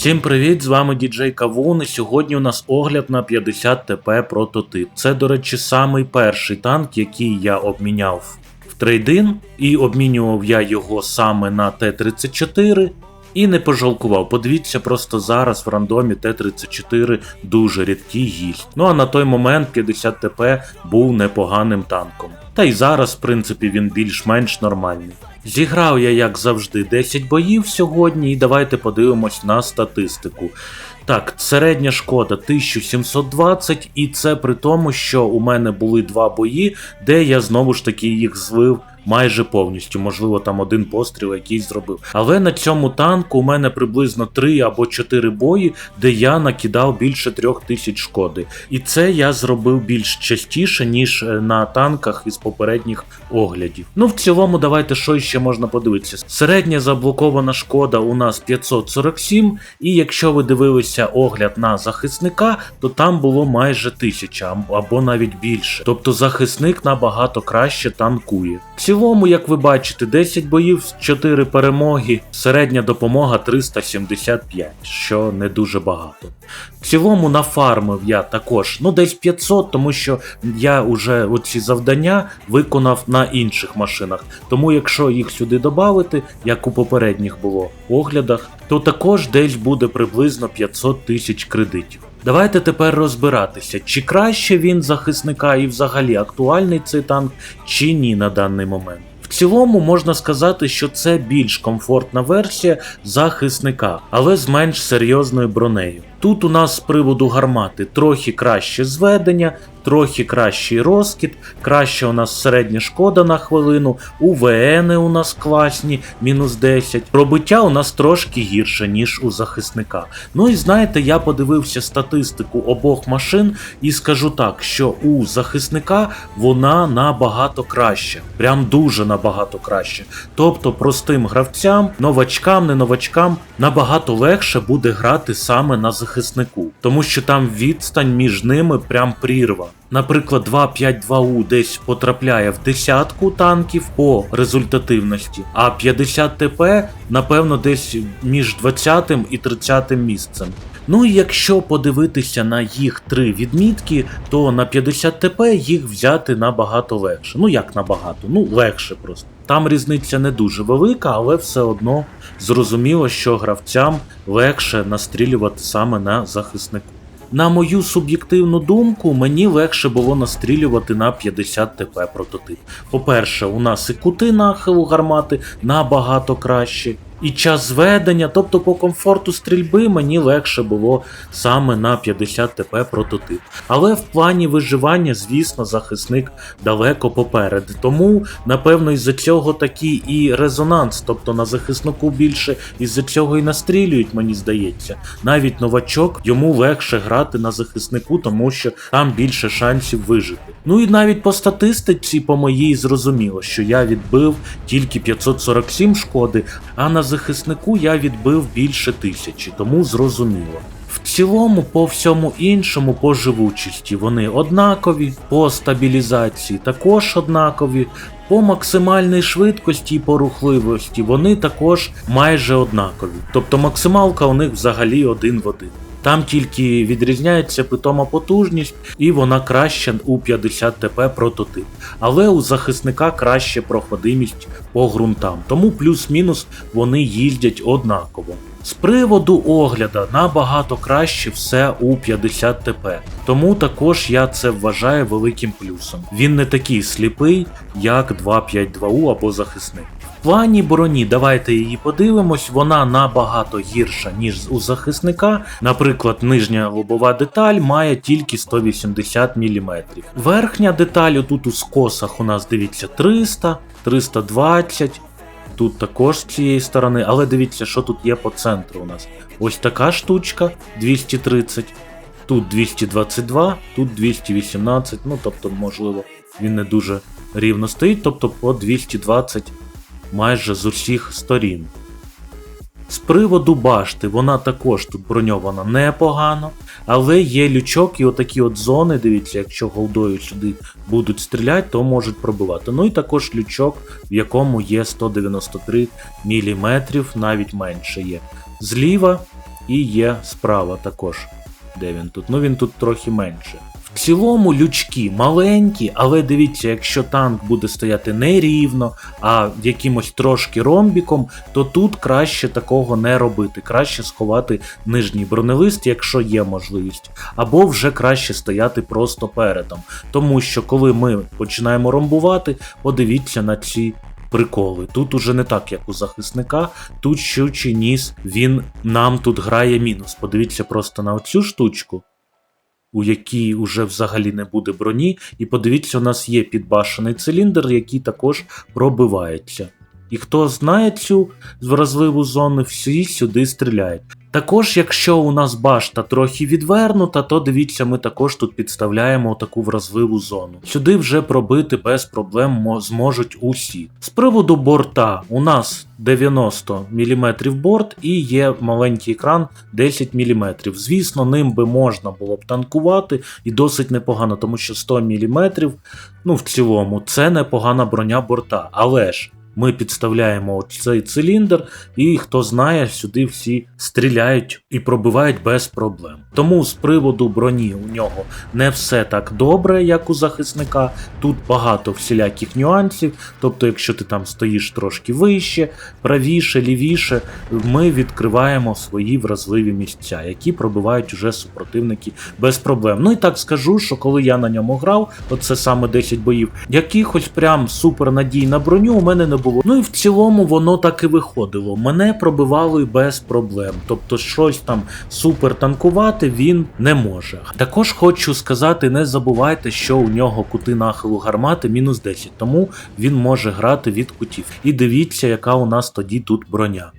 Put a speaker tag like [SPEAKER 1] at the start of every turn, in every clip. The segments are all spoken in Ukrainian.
[SPEAKER 1] Всім привіт, з вами діджей Кавун, і сьогодні у нас огляд на 50 ТП прототип. Це, до речі, самий перший танк, який я обміняв в трейдин, і обмінював я його саме на Т-34. І не пожалкував. Подивіться, просто зараз в рандомі Т-34 дуже рідкий гість. Ну а на той момент 50 ТП був непоганим танком. Та й зараз, в принципі, він більш-менш нормальний. Зіграв я, як завжди, 10 боїв сьогодні, і давайте подивимось на статистику. Так, середня шкода 1720, і це при тому, що у мене були два бої, де я знову ж таки їх звив майже повністю. Можливо, там один постріл якийсь зробив. Але на цьому танку у мене приблизно 3 або 4 бої, де я накидав більше 3000 шкоди. І це я зробив більш частіше, ніж е, на танках із попередніх оглядів. Ну, в цілому, давайте що ще можна подивитися. Середня заблокована шкода у нас 547, і якщо ви дивилися огляд на захисника, то там було майже 1000 або навіть більше. Тобто захисник набагато краще танкує. Цілому, як ви бачите, 10 боїв, 4 перемоги, середня допомога 375, що не дуже багато. В цілому нафармив я також, ну десь 500, тому що я вже оці завдання виконав на інших машинах. Тому якщо їх сюди додати, як у попередніх було оглядах, то також десь буде приблизно 500 тисяч кредитів. Давайте тепер розбиратися, чи краще він захисника і взагалі актуальний цей танк, чи ні на даний момент. В цілому можна сказати, що це більш комфортна версія захисника, але з менш серйозною бронею. Тут у нас з приводу гармати трохи краще зведення, трохи кращий розкид, краще у нас середня шкода на хвилину, УВН у нас класні, мінус 10. Пробиття у нас трошки гірше, ніж у захисника. Ну і знаєте, я подивився статистику обох машин і скажу так, що у захисника вона набагато краще. Прям дуже набагато краще. Тобто простим гравцям, новачкам, не новачкам набагато легше буде грати саме на захиснику, тому що там відстань між ними прям прірва. Наприклад, 252У десь потрапляє в десятку танків по результативності, а 50 ТП, напевно, десь між 20 і 30 місцем. Ну і якщо подивитися на їх три відмітки, то на 50 ТП їх взяти набагато легше. Ну як набагато? Ну легше просто. Там різниця не дуже велика, але все одно зрозуміло, що гравцям легше настрілювати саме на захиснику. На мою суб'єктивну думку, мені легше було настрілювати на 50 ТП прототип. По-перше, у нас і кути нахилу гармати набагато краще, і час зведення, тобто по комфорту стрільби мені легше було саме на 50 ТП прототип. Але в плані виживання, звісно, захисник далеко поперед. Тому, напевно, із-за цього такий і резонанс, тобто на захиснику більше із-за цього і настрілюють, мені здається. Навіть новачок йому легше грати на захиснику, тому що там більше шансів вижити. Ну і навіть по статистиці, по моїй, зрозуміло, що я відбив тільки 547 шкоди, а на захиснику я відбив більше тисячі, тому зрозуміло. В цілому, по всьому іншому, по живучості вони однакові, по стабілізації також однакові, по максимальній швидкості і по рухливості вони також майже однакові. Тобто максималка у них взагалі один в один. Там тільки відрізняється питома потужність, і вона краща у 50 ТП прототип. Але у захисника краще проходимість по ґрунтам, тому плюс-мінус вони їздять однаково. З приводу огляда набагато краще все у 50 ТП, тому також я це вважаю великим плюсом. Він не такий сліпий, як 252У або захисник. Плані броні, давайте її подивимось, вона набагато гірша, ніж у захисника. Наприклад, нижня лобова деталь має тільки 180 мм. Верхня деталь тут у скосах у нас дивіться 300, 320. Тут також з цієї сторони, але дивіться, що тут є по центру у нас. Ось така штучка 230, тут 222, тут 218, ну тобто, можливо, він не дуже рівно стоїть, тобто по 220 майже з усіх сторін. З приводу башти, вона також тут броньована непогано, але є лючок і отакі от зони, дивіться, якщо голдою сюди будуть стріляти, то можуть пробивати. Ну і також лючок, в якому є 193 мм, навіть менше є. Зліва і є справа також. Де він тут? Ну він тут трохи менше. Цілому лючки маленькі, але дивіться, якщо танк буде стояти не рівно, а якимось трошки ромбіком, то тут краще такого не робити. Краще сховати нижній бронелист, якщо є можливість, або вже краще стояти просто передом. Тому що коли ми починаємо ромбувати, подивіться на ці. Приколи. Тут уже не так, як у захисника. Тут щучий ніс, він нам тут грає мінус. Подивіться просто на оцю штучку у якій уже взагалі не буде броні. І подивіться, у нас є підбашений циліндр, який також пробивається. І хто знає цю вразливу зону, всі сюди стріляють. Також, якщо у нас башта трохи відвернута, то дивіться, ми також тут підставляємо таку вразливу зону. Сюди вже пробити без проблем зможуть усі. З приводу борта, у нас 90 мм борт і є маленький екран 10 мм. Звісно, ним би можна було б танкувати і досить непогано, тому що 100 мм, ну в цілому, це непогана броня борта. Але ж. Ми підставляємо цей циліндр, і хто знає, сюди всі стріляють і пробивають без проблем. Тому з приводу броні у нього не все так добре, як у захисника. Тут багато всіляких нюансів. Тобто, якщо ти там стоїш трошки вище, правіше, лівіше, ми відкриваємо свої вразливі місця, які пробивають уже супротивники без проблем. Ну і так скажу, що коли я на ньому грав, оце саме 10 боїв, якихось прям супернадій на броню у мене не було. Ну і в цілому воно так і виходило. Мене пробивали без проблем. Тобто, щось там супер танкувати він не може. Також хочу сказати, не забувайте, що у нього кути нахилу гармати мінус 10, тому він може грати від кутів. І дивіться, яка у нас тоді тут броня.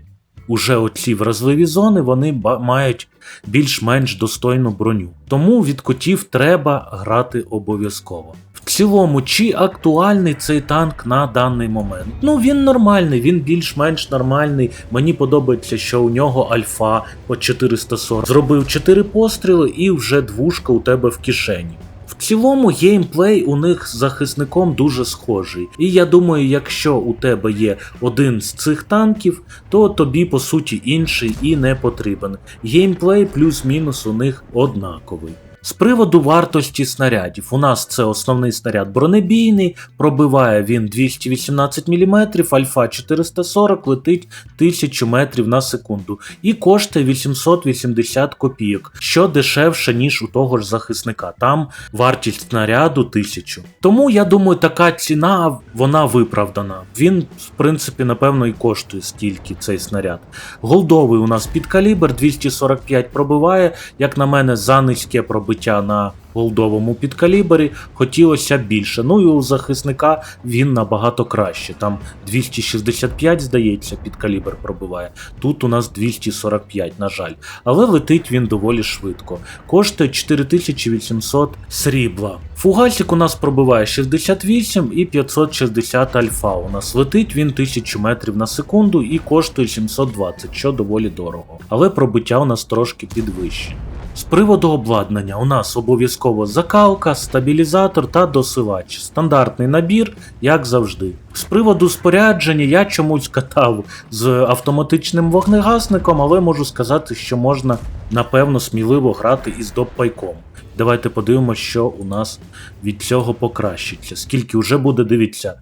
[SPEAKER 1] Уже оці вразливі зони вони мають більш-менш достойну броню. Тому від кутів треба грати обов'язково. В цілому, чи актуальний цей танк на даний момент? Ну він нормальний, він більш-менш нормальний. Мені подобається, що у нього альфа по 440. Зробив 4 постріли і вже двушка у тебе в кишені. В цілому геймплей у них з захисником дуже схожий. І я думаю, якщо у тебе є один з цих танків, то тобі по суті інший і не потрібен. Геймплей плюс-мінус у них однаковий. З приводу вартості снарядів, у нас це основний снаряд бронебійний, пробиває він 218 мм, альфа 440 летить 1000 метрів на секунду і коштує 880 копійок, що дешевше, ніж у того ж захисника. Там вартість снаряду 1000. Тому я думаю, така ціна вона виправдана. Він, в принципі, напевно, і коштує стільки цей снаряд. Голдовий у нас під калібр 245 пробиває, як на мене, за низьке пробиття на голдовому підкалібрі хотілося більше. Ну і у захисника він набагато краще. Там 265, здається, підкалібр пробиває. Тут у нас 245, на жаль. Але летить він доволі швидко. Коштує 4800 срібла. Фугасик у нас пробиває 68 і 560 альфа. У нас летить він 1000 метрів на секунду і коштує 720, що доволі дорого. Але пробиття у нас трошки підвищені. З приводу обладнання у нас обов'язково закалка, стабілізатор та досилач. Стандартний набір, як завжди. З приводу спорядження я чомусь катав з автоматичним вогнегасником, але можу сказати, що можна напевно сміливо грати із доппайком. Давайте подивимося, що у нас від цього покращиться. Скільки вже буде, дивіться.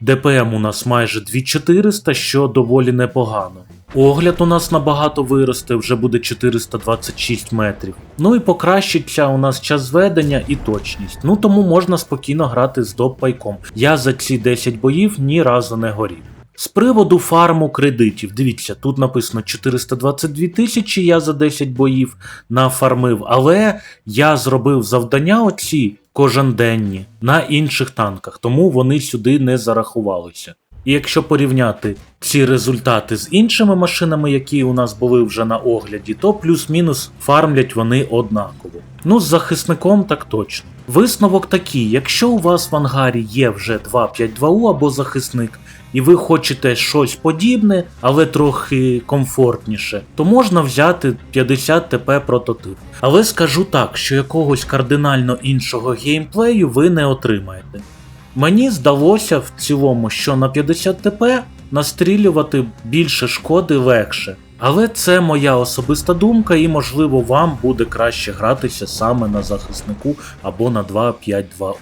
[SPEAKER 1] ДПМ у нас майже 2400, що доволі непогано. Огляд у нас набагато виросте, вже буде 426 метрів. Ну і покращиться у нас час зведення і точність. Ну тому можна спокійно грати з доппайком. Я за ці 10 боїв ні разу не горів. З приводу фарму кредитів, дивіться, тут написано 422 тисячі, я за 10 боїв нафармив, але я зробив завдання оці коженденні на інших танках, тому вони сюди не зарахувалися. І якщо порівняти ці результати з іншими машинами, які у нас були вже на огляді, то плюс-мінус фармлять вони однаково. Ну, з захисником так точно. Висновок такий: якщо у вас в ангарі є вже 252У або захисник, і ви хочете щось подібне, але трохи комфортніше, то можна взяти 50 ТП прототип. Але скажу так, що якогось кардинально іншого геймплею ви не отримаєте. Мені здалося в цілому, що на 50 ТП настрілювати більше шкоди легше. Але це моя особиста думка, і можливо вам буде краще гратися саме на захиснику або на 2.5.2U.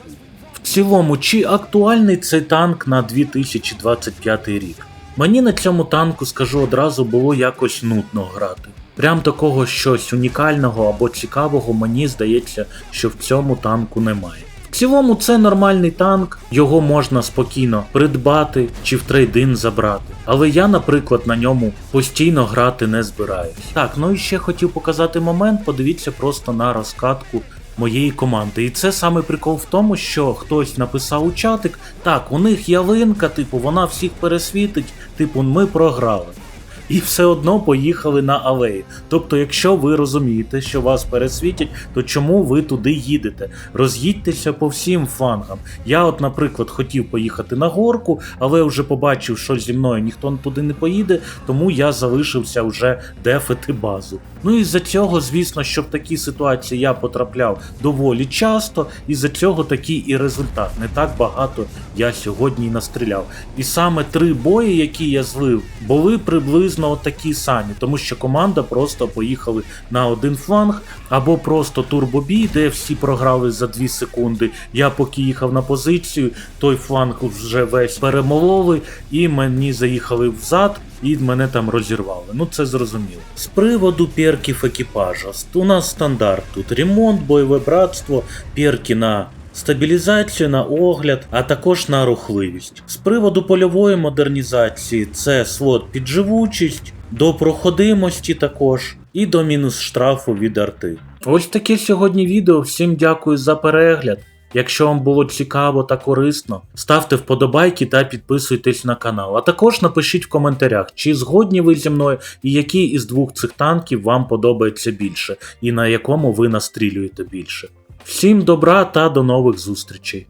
[SPEAKER 1] В цілому, чи актуальний цей танк на 2025 рік? Мені на цьому танку, скажу одразу, було якось нудно грати. Прям такого щось унікального або цікавого, мені здається, що в цьому танку немає. В цілому це нормальний танк, його можна спокійно придбати чи в трейдин забрати. Але я, наприклад, на ньому постійно грати не збираюсь. Так, ну і ще хотів показати момент, подивіться просто на розкатку моєї команди. І це саме прикол в тому, що хтось написав у чатик, так, у них ялинка, типу, вона всіх пересвітить, типу, ми програли. І все одно поїхали на алеї. Тобто, якщо ви розумієте, що вас пересвітять, то чому ви туди їдете? Роз'їдьтеся по всім флангам. Я, от, наприклад, хотів поїхати на горку, але вже побачив, що зі мною ніхто туди не поїде, тому я залишився вже дефити базу. Ну і з-за цього, звісно, що в такі ситуації я потрапляв доволі часто, і за цього такий і результат. Не так багато я сьогодні настріляв. І саме три бої, які я злив, були приблизно такі самі, тому що команда просто поїхали на один фланг, або просто турбобій, де всі програли за 2 секунди. Я поки їхав на позицію, той фланг вже весь перемололи, і мені заїхали взад. І мене там розірвали. Ну це зрозуміло. З приводу перків екіпажа. У нас стандарт тут ремонт, бойове братство, перки на стабілізацію, на огляд, а також на рухливість. З приводу польової модернізації це слот під живучість, до проходимості також. І до мінус штрафу від арти. Ось таке сьогодні відео. Всім дякую за перегляд. Якщо вам було цікаво та корисно, ставте вподобайки та підписуйтесь на канал. А також напишіть в коментарях, чи згодні ви зі мною і який із двох цих танків вам подобається більше, і на якому ви настрілюєте більше. Всім добра та до нових зустрічей!